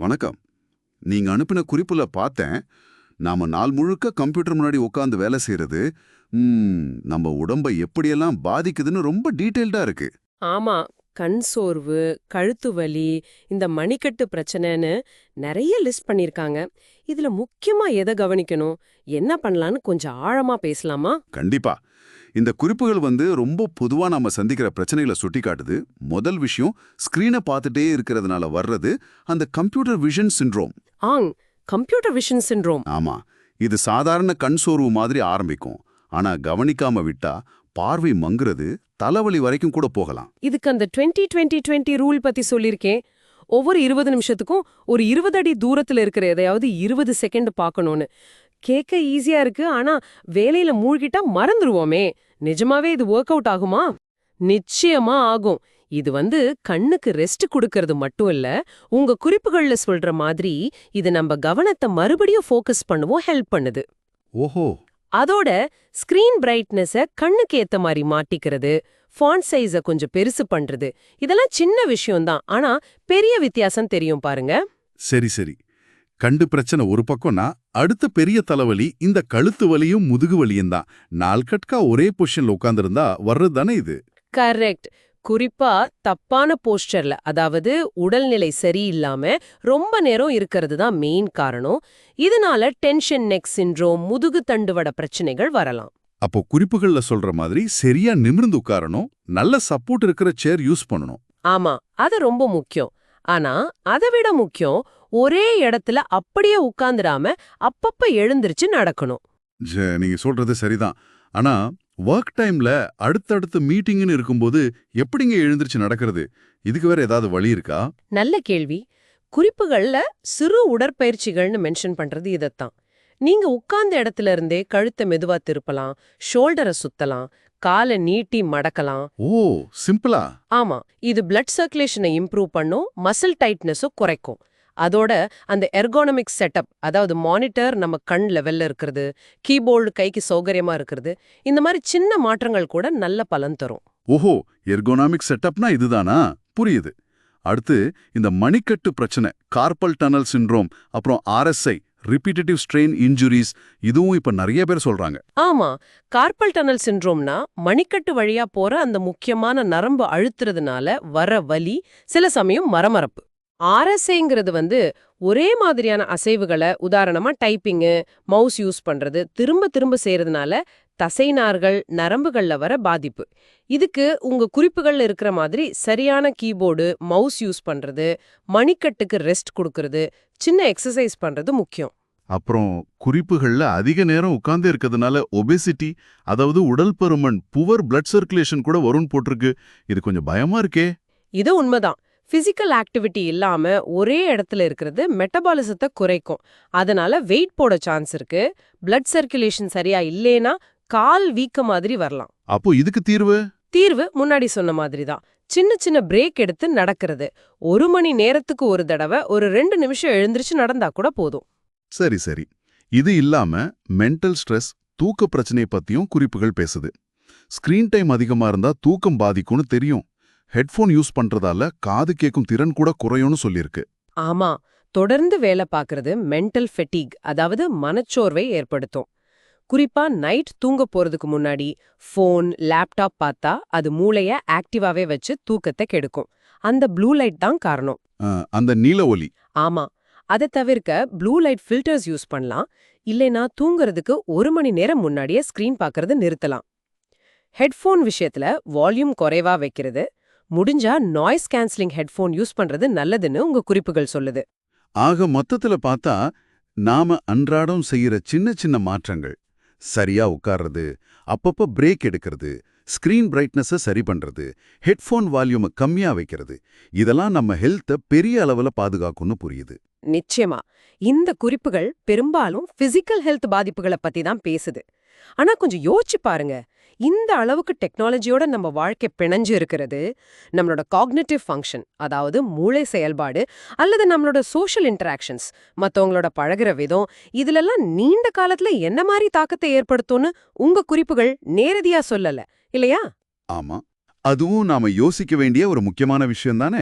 வணக்கம். நீங்க அனுப்பின குறிப்புல பார்த்தேன். நாம நாள் முழுக்க கம்ப்யூட்டர் முன்னாடி உட்காந்து வேலை செய்யறது நம்ம உடம்ப எப்படியெல்லாம் பாதிக்குதுன்னு ரொம்ப டீட்டெயில்டா இருக்கு. ஆமா கண் சோர்வு கழுத்து வலி இந்த மணிக்கட்டு பிரச்சனைன்னு நிறைய லிஸ்ட் பண்ணிருக்காங்க இதுல முக்கியமா எதை கவனிக்கணும் என்ன பண்ணலான்னு கொஞ்சம் ஆழமா பேசலாமா? கண்டிப்பா. இந்த குறிப்புகள் வந்து ரொம்ப பொதுவா நாம சந்திக்கிற பிரச்சனைகளை சுட்டி காட்டுது. முதல் விஷயம் ஸ்கிரீனை பார்த்துட்டே இருக்கிறதுனால வர்றது அந்த கம்ப்யூட்டர் விஷன் சிண்ட்ரோம் ஆங் கம்ப்யூட்டர் விஷன் சிண்ட்ரோம் ஆமா இது சாதாரண கண் சோர்வு மாதிரி ஆரம்பிக்கும். ஆனா கவனிக்காம விட்டா பார்வை மங்குறது தலைவலி வரைக்கும் கூட போகலாம். இதுக்கு அந்த 20 20 20 ரூல் பத்தி சொல்லிருக்கேன் ஒவ்வொரு இருபது நிமிஷத்துக்கும் ஒரு இருபது அடி தூரத்துல இருக்கிற எதையாவது இருபது செகண்ட் பார்க்கணும்னு. கேட்க ஈஸியா இருக்கு. ஆனா வேலையில மூழ்கிட்டா மறந்துருவோமே. நிஜமாவே இது ஒர்க் அவுட் ஆகுமா? நிச்சயமா ஆகும். இது வந்து கண்ணுக்கு ரெஸ்ட் கொடுக்கறது மட்டும் இல்ல உங்க குறிப்புகள்ல சொல்ற மாதிரி இது நம்ம கவனத்தை மறுபடியும் ஃபோக்கஸ் பண்ணுவோம் ஹெல்ப் பண்ணுது. ஓஹோ. அதோட ஸ்கிரீன் பிரைட்னஸ கண்ணுக்கு ஏத்த மாதிரி மாட்டிக்கிறது ஃபாண்ட் சைஸ கொஞ்சம் பெருசு பண்றது இதெல்லாம் சின்ன விஷயம்தான். ஆனா பெரிய வித்தியாசம் தெரியும் பாருங்க. சரி சரி. கண்டு பிரச்சனை ஒரு பக்கம்னா அடுத்த பெரிய தலைவலி இந்த கழுத்து வலியும் முதுகு வலியும் தான். நாள்கட்கா ஒரே பொசிஷன்ல உட்கார்ந்திருந்தா வர்றது தானே இது? கரெக்ட். குறிப்பா தப்பான போஸ்டர்ல அதாவது உடல்நிலை சரியில்லாம ரொம்ப நேரம் இருக்கிறது தான் மெயின் காரணம். இதனால டென்ஷன் நெக் சிண்ட்ரோம் முதுகு தண்டுவட பிரச்சனைகள் வரலாம். அப்போ குறிப்புகள்ல சொல்ற மாதிரி சரியா நிமிர்ந்து உட்காரணும் நல்ல சப்போர்ட் இருக்கிற சேர் யூஸ் பண்ணணும். ஆமா அது ரொம்ப முக்கியம். ஆனா அதை விட முக்கியம் ஒரே இடத்துல அப்படியே உட்கார்ந்துடாம அப்பப்ப எழுந்திருச்சு நடக்கணும். நீங்க சொல்றது சரிதான். ஆனா ஒர்க் டைம்ல அடுத்தடுத்து மீட்டிங்னு இருக்கும்போது எப்படிங்க எழுந்திருச்சு நடக்கிறது? இதுக்கு வேற ஏதாவது வழி இருக்கா? நல்ல கேள்வி. குறிப்புகள்ல சிறு உடற்பயிற்சிகள்னு மென்ஷன் பண்றது இதத்தான். நீங்க உட்கார்ந்த இடத்துல இருந்தே கழுத்தை மெதுவா திருப்பலாம் ஷோல்டரை சுத்தலாம் காலை நீட்டி மடக்கலாம். ஓ சிம்பிளா? ஆமா இது பிளட் சர்க்குலேஷனை இம்ப்ரூவ் பண்ணும் மசில் டைட்னஸும் குறைக்கும். அதோட அந்த எர்கோனமிக் செட்டப் அதாவது மானிட்டர் நம்ம கண் லெவல்ல இருக்கிறது கீபோர்டு கைக்கு சௌகரியமா இருக்கிறது இந்த மாதிரி சின்ன மாற்றங்கள் கூட நல்ல பலன் தரும். ஓஹோ எர்கோனாமிக் செட்டப்னா இதுதானா? புரியுது. அடுத்து இந்த மணிக்கட்டு பிரச்சனை கார்பல் டனல் சிண்ட்ரோம் அப்புறம் ஆர்எஸ்ஐ ரிப்பீட்டடிவ் ஸ்ட்ரெயின் இன்ஜுரிஸ் இதுவும் இப்ப நிறைய பேர் சொல்றாங்க. ஆமா கார்பல் டனல் சிண்ட்ரோம்னா மணிக்கட்டு வழியா போற அந்த முக்கியமான நரம்பு அழுத்துறதுனால வர வலி சில சமயம் மரமரப்பு. ஆர்எஸ்ஏங்கிறது வந்து ஒரே மாதிரியான அசைவுகளை உதாரணமா டைப்பிங்கு மவுஸ் யூஸ் பண்றது திரும்ப திரும்ப செய்யறதுனால தசைநார்கள் நரம்புகள்ல வர பாதிப்பு. இதுக்கு உங்க குறிப்புகள்ல இருக்கிற மாதிரி சரியான கீபோர்டு மவுஸ் யூஸ் பண்றது மணிக்கட்டுக்கு ரெஸ்ட் கொடுக்கறது சின்ன எக்ஸசைஸ் பண்றது முக்கியம். அப்புறம் குறிப்புகள்ல அதிக நேரம் உட்கார்ந்து இருக்கிறதுனால ஒபேசிட்டி அதாவது உடல் பருமன் புவர் பிளட் சர்க்குலேஷன் கூட வரும்னு போட்டிருக்கு. இது கொஞ்சம் பயமா இருக்கே. இது உண்மைதான். பிசிக்கல் ஆக்டிவிட்டி இல்லாம ஒரே இடத்துல இருக்கிறது மெட்டபாலிசத்தை குறைக்கும். அதனால வெயிட் போட சான்ஸ் இருக்கு. பிளட் சர்க்குலேஷன் சரியா இல்லேனா கால் வீக்க மாதிரி வரலாம். அப்போ இதுக்கு தீர்வு? தீர்வு முன்னாடி சொன்ன மாதிரி தான் சின்ன சின்ன பிரேக் எடுத்து நடக்கிறது. ஒரு மணி நேரத்துக்கு ஒரு தடவை ஒரு ரெண்டு நிமிஷம் எழுந்திருச்சு நடந்தா கூட போதும். சரி சரி. இது இல்லாம மென்டல் ஸ்ட்ரெஸ் தூக்க பிரச்சனையை பத்தியும் குறிப்புகள் பேசுது. ஸ்கிரீன் டைம் அதிகமா இருந்தா தூக்கம் பாதிக்கும்னு தெரியும். ஹெட்ஃபோன் யூஸ் பண்றதால காது கேட்கும் திறன் கூட குறையும்னு சொல்லியிருக்கு. ஆமா. தொடர்ந்து வேலை பார்க்கறது மென்டல் ஃபெட்டிக் அதாவது மனச்சோர்வை ஏற்படுத்தும். குறிப்பா நைட் தூங்க போறதுக்கு முன்னாடி ஃபோன் லேப்டாப் பார்த்தா அது மூளைய ஆக்டிவாவே வச்சு தூக்கத்தை கெடுக்கும். அந்த ப்ளூ லைட் தான் காரணம். அந்த நீல ஒலி ஆமா. அதை தவிர்க்க ப்ளூ லைட் ஃபில்டர்ஸ் யூஸ் பண்ணலாம். இல்லைனா தூங்குறதுக்கு ஒரு மணி நேரம் முன்னாடியே ஸ்கிரீன் பார்க்கறது நிறுத்தலாம். ஹெட்ஃபோன் விஷயத்துல வால்யூம் குறைவா வைக்கிறது. முடிஞ்சா நாய்ஸ் கேன்சலிங் ஹெட்ஃபோன் யூஸ் பண்றது நல்லதுன்னு உங்க குறிப்புகள் சொல்லுது. ஆக மொத்தத்துல பார்த்தா நாம அன்றாடம் செய்யற சின்ன சின்ன மாற்றங்கள். சரியா உட்கார்றது அப்பப்போ பிரேக் எடுக்கிறது ஸ்க்ரீன் பிரைட்னஸை சரி பண்றது ஹெட்ஃபோன் வால்யூமை கம்மியா வைக்கிறது இதெல்லாம் நம்ம ஹெல்த்தை பெரிய அளவுல பாதுகாக்கும்னு புரியுது. நிச்சயமா. இந்த குறிப்புகள் பெரும்பாலும் பிசிக்கல் ஹெல்த் பாதிப்புகளை பத்தி தான் பேசுது. ஆனா கொஞ்சம் யோசிச்சு பாருங்க. இந்த அளவுக்கு டெக்னாலஜியோட நம்ம வாழ்க்கை பிணைஞ்சு இருக்கிறது நம்மளோட காக்னேட்டிவ் ஃபங்க்ஷன் அதாவது மூளை செயல்பாடு அல்லது நம்மளோட சோஷியல் இன்டராக்ஷன்ஸ் மத்தவங்களோட பழகுற விதம் இதுலெல்லாம் நீண்ட காலத்துல என்ன மாதிரி தாக்கத்தை ஏற்படுத்தும்னு உங்க குறிப்புகள் நேரடியா சொல்லல இல்லையா? ஆமா. அதுவும் நாம யோசிக்க வேண்டிய ஒரு முக்கியமான விஷயம் தானே